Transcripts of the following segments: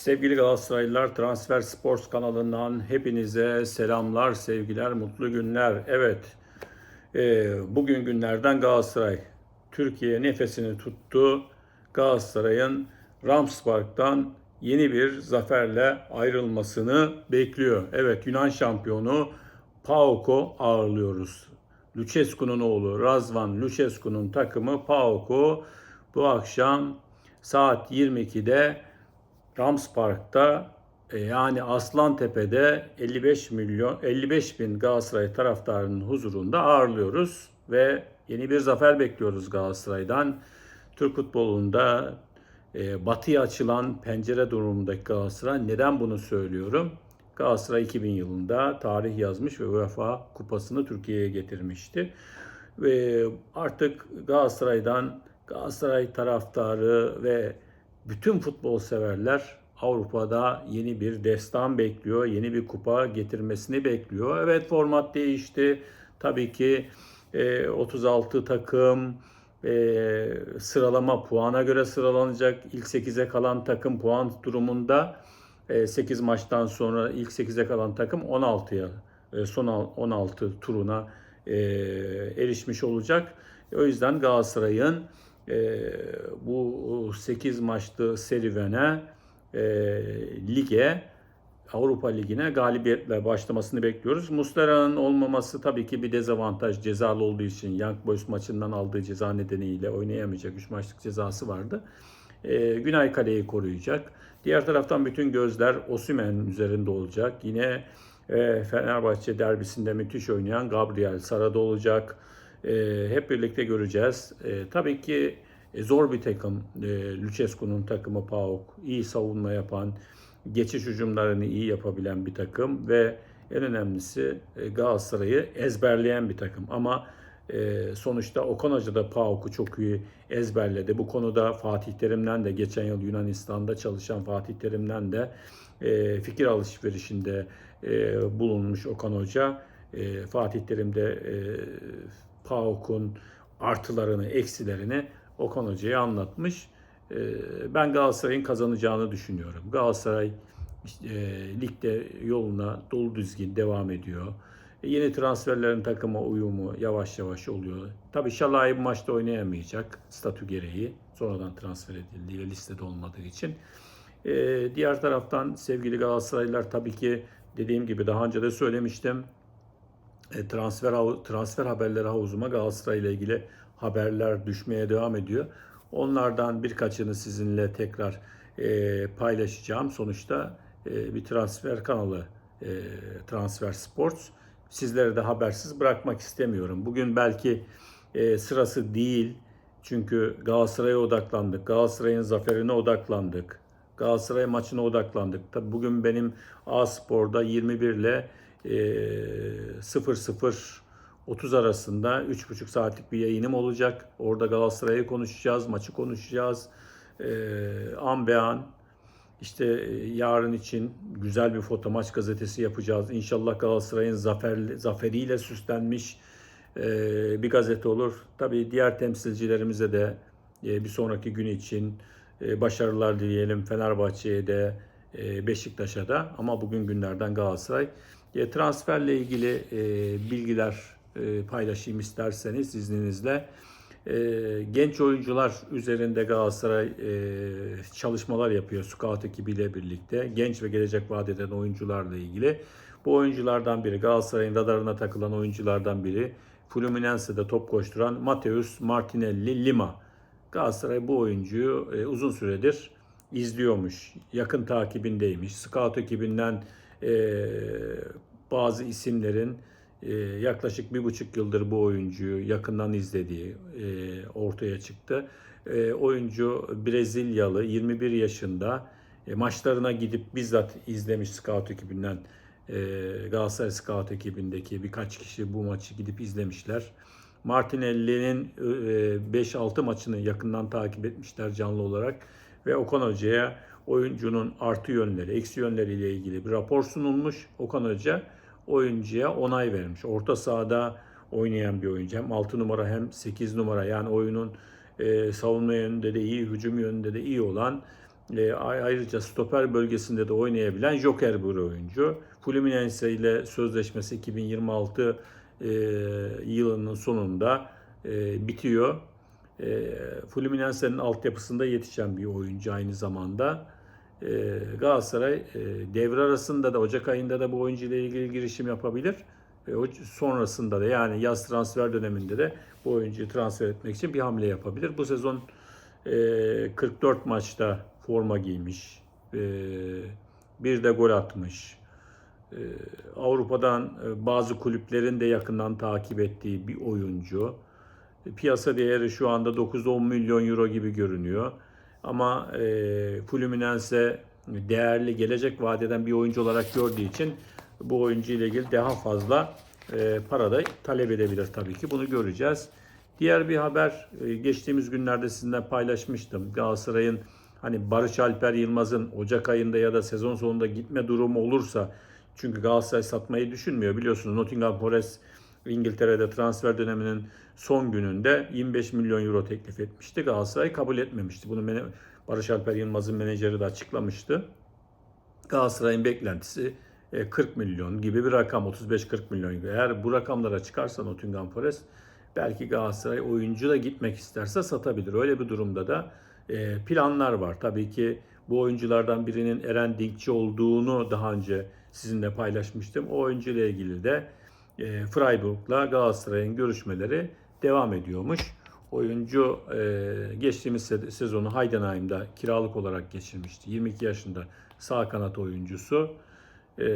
Sevgili Galatasaraylılar Transfer Sports kanalından hepinize selamlar, sevgiler, mutlu günler. Evet, e, bugün günlerden Galatasaray Türkiye nefesini tuttu. Galatasaray'ın Rams Park'tan yeni bir zaferle ayrılmasını bekliyor. Evet, Yunan şampiyonu PAOK'u ağırlıyoruz. Lucescu'nun oğlu Razvan Lucescu'nun takımı PAOK'u bu akşam saat 22'de Rams Park'ta e, yani Aslantepe'de 55 milyon 55 bin Galatasaray taraftarının huzurunda ağırlıyoruz ve yeni bir zafer bekliyoruz Galatasaray'dan. Türk futbolunda e, batıya açılan pencere durumundaki Galatasaray neden bunu söylüyorum? Galatasaray 2000 yılında tarih yazmış ve UEFA kupasını Türkiye'ye getirmişti. Ve artık Galatasaray'dan Galatasaray taraftarı ve bütün futbol severler Avrupa'da yeni bir destan bekliyor, yeni bir kupa getirmesini bekliyor. Evet format değişti. Tabii ki e, 36 takım e, sıralama puana göre sıralanacak. İlk 8'e kalan takım puan durumunda e, 8 maçtan sonra ilk 8'e kalan takım 16'ya e, son 16 turuna e, erişmiş olacak. O yüzden Galatasaray'ın e, bu 8 maçlı serüvene e, lige Avrupa Ligi'ne galibiyetle başlamasını bekliyoruz. Muslera'nın olmaması tabii ki bir dezavantaj. Cezalı olduğu için Young Boys maçından aldığı ceza nedeniyle oynayamayacak. 3 maçlık cezası vardı. E, Günay Kale'yi koruyacak. Diğer taraftan bütün gözler Osimhen üzerinde olacak. Yine e, Fenerbahçe derbisinde müthiş oynayan Gabriel Sara'da olacak. E, hep birlikte göreceğiz. E, tabii ki e, zor bir takım. E, Lucescu'nun takımı PAOK. iyi savunma yapan, geçiş hücumlarını iyi yapabilen bir takım ve en önemlisi e, Galatasaray'ı ezberleyen bir takım. Ama e, sonuçta Okan Hoca da PAOK'u çok iyi ezberledi. Bu konuda Fatih Terim'den de geçen yıl Yunanistan'da çalışan Fatih Terim'den de e, fikir alışverişinde e, bulunmuş Okan Hoca. E, Fatih Terim de e, PAOK'un artılarını, eksilerini Okan Hoca'ya anlatmış. E, ben Galatasaray'ın kazanacağını düşünüyorum. Galatasaray işte, e, ligde yoluna dolu düzgün devam ediyor. E, yeni transferlerin takıma uyumu yavaş yavaş oluyor. Tabii Şalay bu maçta oynayamayacak statü gereği. Sonradan transfer edildiği listede olmadığı için. E, diğer taraftan sevgili Galatasaraylılar tabii ki dediğim gibi daha önce de söylemiştim. E, transfer transfer haberleri havuzuma Galatasaray ile ilgili haberler düşmeye devam ediyor. Onlardan birkaçını sizinle tekrar e, paylaşacağım. Sonuçta e, bir transfer kanalı e, Transfer Sports. Sizleri de habersiz bırakmak istemiyorum. Bugün belki e, sırası değil. Çünkü Galatasaray'a odaklandık. Galatasaray'ın zaferine odaklandık. Galatasaray maçına odaklandık. Tabii bugün benim A Spor'da 21 ile 00 30 arasında 3,5 saatlik bir yayınım olacak. Orada Galatasaray'ı konuşacağız, maçı konuşacağız. E, an be an işte e, yarın için güzel bir foto maç gazetesi yapacağız. İnşallah Galatasaray'ın zafer, zaferiyle süslenmiş e, bir gazete olur. Tabii diğer temsilcilerimize de e, bir sonraki gün için e, başarılar dileyelim. Fenerbahçe'ye de e, Beşiktaş'a da ama bugün günlerden Galatasaray. E, transferle ilgili e, bilgiler e, paylaşayım isterseniz izninizle. E, genç oyuncular üzerinde Galatasaray e, çalışmalar yapıyor Scout ekibiyle birlikte. Genç ve gelecek vaat eden oyuncularla ilgili. Bu oyunculardan biri Galatasaray'ın radarına takılan oyunculardan biri Fluminense'de top koşturan Mateus Martinelli Lima. Galatasaray bu oyuncuyu e, uzun süredir izliyormuş. Yakın takibindeymiş. Scout ekibinden e, bazı isimlerin e, yaklaşık bir buçuk yıldır bu oyuncuyu yakından izlediği e, ortaya çıktı. E, oyuncu Brezilyalı 21 yaşında e, maçlarına gidip bizzat izlemiş scout ekibinden e, Galatasaray scout ekibindeki birkaç kişi bu maçı gidip izlemişler. Martinelli'nin e, 5-6 maçını yakından takip etmişler canlı olarak ve Okan Hoca'ya oyuncunun artı yönleri, eksi yönleriyle ilgili bir rapor sunulmuş. Okan Hoca oyuncuya onay vermiş. Orta sahada oynayan bir oyuncu. Hem 6 numara hem 8 numara yani oyunun e, savunma yönünde de iyi, hücum yönünde de iyi olan E, ay- ayrıca stoper bölgesinde de oynayabilen joker bir oyuncu. Fluminense ile sözleşmesi 2026 e, yılının sonunda e, bitiyor. E, Fluminense'nin altyapısında yetişen bir oyuncu aynı zamanda. E, Galatasaray e, devre arasında da Ocak ayında da bu oyuncu ile ilgili girişim yapabilir. E, sonrasında da yani yaz transfer döneminde de bu oyuncuyu transfer etmek için bir hamle yapabilir. Bu sezon e, 44 maçta forma giymiş. E, bir de gol atmış. E, Avrupa'dan e, bazı kulüplerin de yakından takip ettiği bir oyuncu. Piyasa değeri şu anda 9-10 milyon euro gibi görünüyor. Ama e, Fluminense değerli gelecek vadeden bir oyuncu olarak gördüğü için bu oyuncu ile ilgili daha fazla e, para da talep edebilir tabii ki. Bunu göreceğiz. Diğer bir haber e, geçtiğimiz günlerde sizinle paylaşmıştım. Galatasaray'ın hani Barış Alper Yılmaz'ın Ocak ayında ya da sezon sonunda gitme durumu olursa çünkü Galatasaray satmayı düşünmüyor. Biliyorsunuz Nottingham Forest İngiltere'de transfer döneminin son gününde 25 milyon euro teklif etmişti. Galatasaray kabul etmemişti. Bunu Barış Alper Yılmaz'ın menajeri de açıklamıştı. Galatasaray'ın beklentisi e, 40 milyon gibi bir rakam 35-40 milyon gibi. Eğer bu rakamlara çıkarsa Nottingham Forest belki Galatasaray oyuncu da gitmek isterse satabilir. Öyle bir durumda da e, planlar var. Tabii ki bu oyunculardan birinin Eren Dinkçi olduğunu daha önce sizinle paylaşmıştım. O oyuncu ile ilgili de e, Freiburg'la Galatasaray'ın görüşmeleri devam ediyormuş. Oyuncu e, geçtiğimiz se- sezonu Heidenheim'da kiralık olarak geçirmişti. 22 yaşında sağ kanat oyuncusu. E,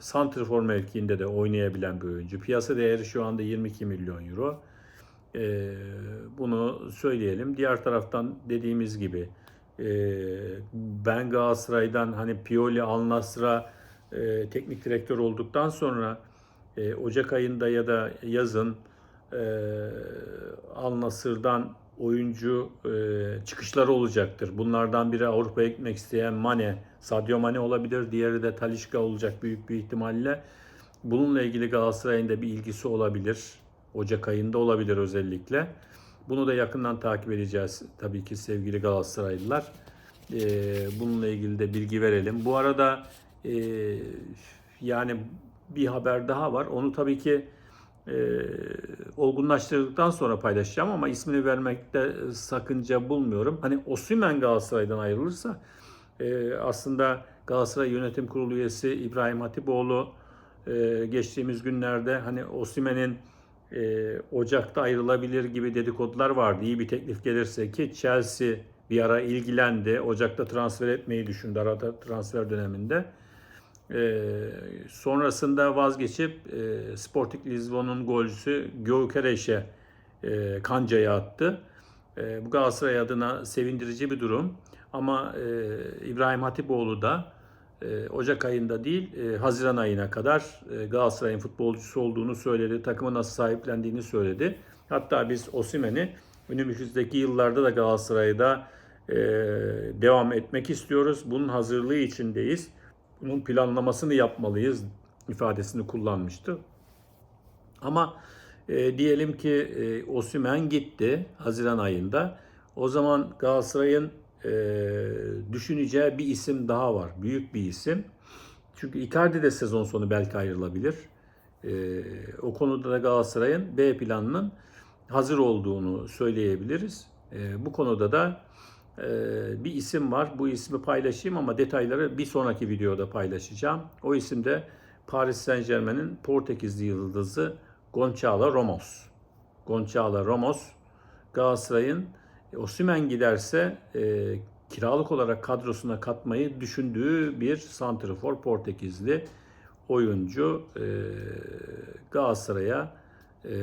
Santrfor mevkiinde de oynayabilen bir oyuncu. Piyasa değeri şu anda 22 milyon euro. E, bunu söyleyelim. Diğer taraftan dediğimiz gibi e, ben Galatasaray'dan hani Pioli Al Nassr'a e, teknik direktör olduktan sonra e, Ocak ayında ya da yazın e, Al Nassr'dan oyuncu e, çıkışları olacaktır. Bunlardan biri Avrupa'ya gitmek isteyen Mane, Sadio Mane olabilir. Diğeri de Talisca olacak büyük bir ihtimalle. Bununla ilgili Galatasaray'ın da bir ilgisi olabilir. Ocak ayında olabilir özellikle. Bunu da yakından takip edeceğiz tabii ki sevgili Galatasaraylılar. E, bununla ilgili de bilgi verelim. Bu arada e, yani bir haber daha var. Onu tabii ki e, olgunlaştırdıktan sonra paylaşacağım ama ismini vermekte sakınca bulmuyorum. Hani Osimhen Galatasaray'dan ayrılırsa e, aslında Galatasaray Yönetim Kurulu üyesi İbrahim Hatipoğlu e, geçtiğimiz günlerde hani Osimhen'in e, Ocak'ta ayrılabilir gibi dedikodular vardı. İyi bir teklif gelirse ki Chelsea bir ara ilgilendi. Ocak'ta transfer etmeyi düşündü arada transfer döneminde. Ee, sonrasında vazgeçip e, Sporting Lisbon'un golcüsü Gökereş'e e, kancayı attı. E, bu Galatasaray adına sevindirici bir durum. Ama e, İbrahim Hatipoğlu da e, Ocak ayında değil e, Haziran ayına kadar e, Galatasaray'ın futbolcusu olduğunu söyledi. Takımı nasıl sahiplendiğini söyledi. Hatta biz Osimhen'i önümüzdeki yıllarda da Galatasaray'da e, devam etmek istiyoruz. Bunun hazırlığı içindeyiz bunun planlamasını yapmalıyız ifadesini kullanmıştı. Ama e, diyelim ki e, Osimhen gitti Haziran ayında. O zaman Galatasaray'ın e, düşüneceği bir isim daha var. Büyük bir isim. Çünkü Icardi de sezon sonu belki ayrılabilir. E, o konuda da Galatasaray'ın B planının hazır olduğunu söyleyebiliriz. E, bu konuda da bir isim var. Bu ismi paylaşayım ama detayları bir sonraki videoda paylaşacağım. O isim de Paris Saint Germain'in Portekizli yıldızı Gonçalo Ramos. Gonçalo Ramos Galatasaray'ın Osimhen giderse e, kiralık olarak kadrosuna katmayı düşündüğü bir santrafor Portekizli oyuncu e, Galatasaray'a e,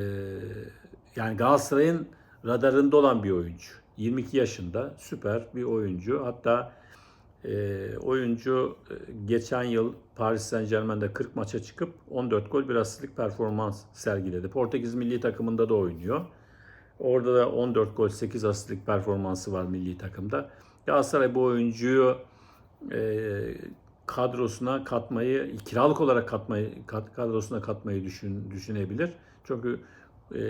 yani Galatasaray'ın radarında olan bir oyuncu. 22 yaşında süper bir oyuncu. Hatta e, oyuncu e, geçen yıl Paris Saint Germain'de 40 maça çıkıp 14 gol bir asistlik performans sergiledi. Portekiz milli takımında da oynuyor. Orada da 14 gol 8 asistlik performansı var milli takımda. Galatasaray bu oyuncuyu e, kadrosuna katmayı, kiralık olarak katmayı, kat, kadrosuna katmayı düşün, düşünebilir. Çünkü e,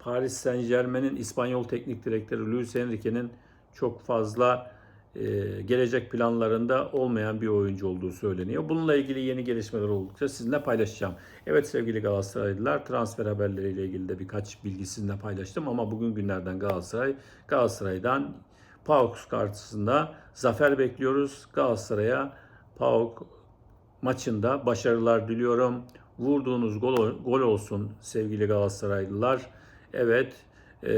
Paris Saint Germain'in İspanyol teknik direktörü Luis Enrique'nin çok fazla e, gelecek planlarında olmayan bir oyuncu olduğu söyleniyor. Bununla ilgili yeni gelişmeler oldukça sizinle paylaşacağım. Evet sevgili Galatasaraylılar transfer haberleriyle ilgili de birkaç bilgi sizinle paylaştım ama bugün günlerden Galatasaray Galatasaray'dan PAOK karşısında zafer bekliyoruz. Galatasaray'a PAOK maçında başarılar diliyorum. Vurduğunuz gol, gol olsun sevgili Galatasaraylılar. Evet e,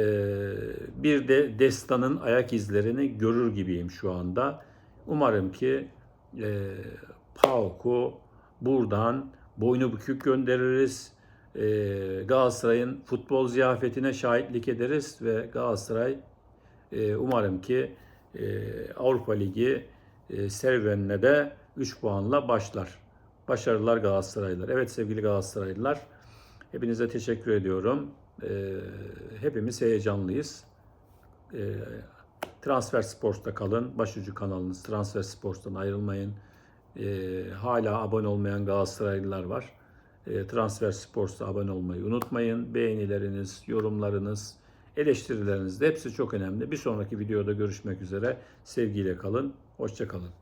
bir de Destan'ın ayak izlerini görür gibiyim şu anda. Umarım ki e, PAOK'u buradan boynu bükük göndeririz. E, Galatasaray'ın futbol ziyafetine şahitlik ederiz ve Galatasaray e, umarım ki e, Avrupa Ligi e, serüvenine de 3 puanla başlar. Başarılar Galatasaraylılar. Evet sevgili Galatasaraylılar, hepinize teşekkür ediyorum. E, hepimiz heyecanlıyız. E, Transfer Sports'ta kalın. Başucu kanalınız Transfer Sports'tan ayrılmayın. E, hala abone olmayan Galatasaraylılar var. E, Transfer Sports'ta abone olmayı unutmayın. Beğenileriniz, yorumlarınız, eleştirileriniz de hepsi çok önemli. Bir sonraki videoda görüşmek üzere. Sevgiyle kalın. Hoşça kalın.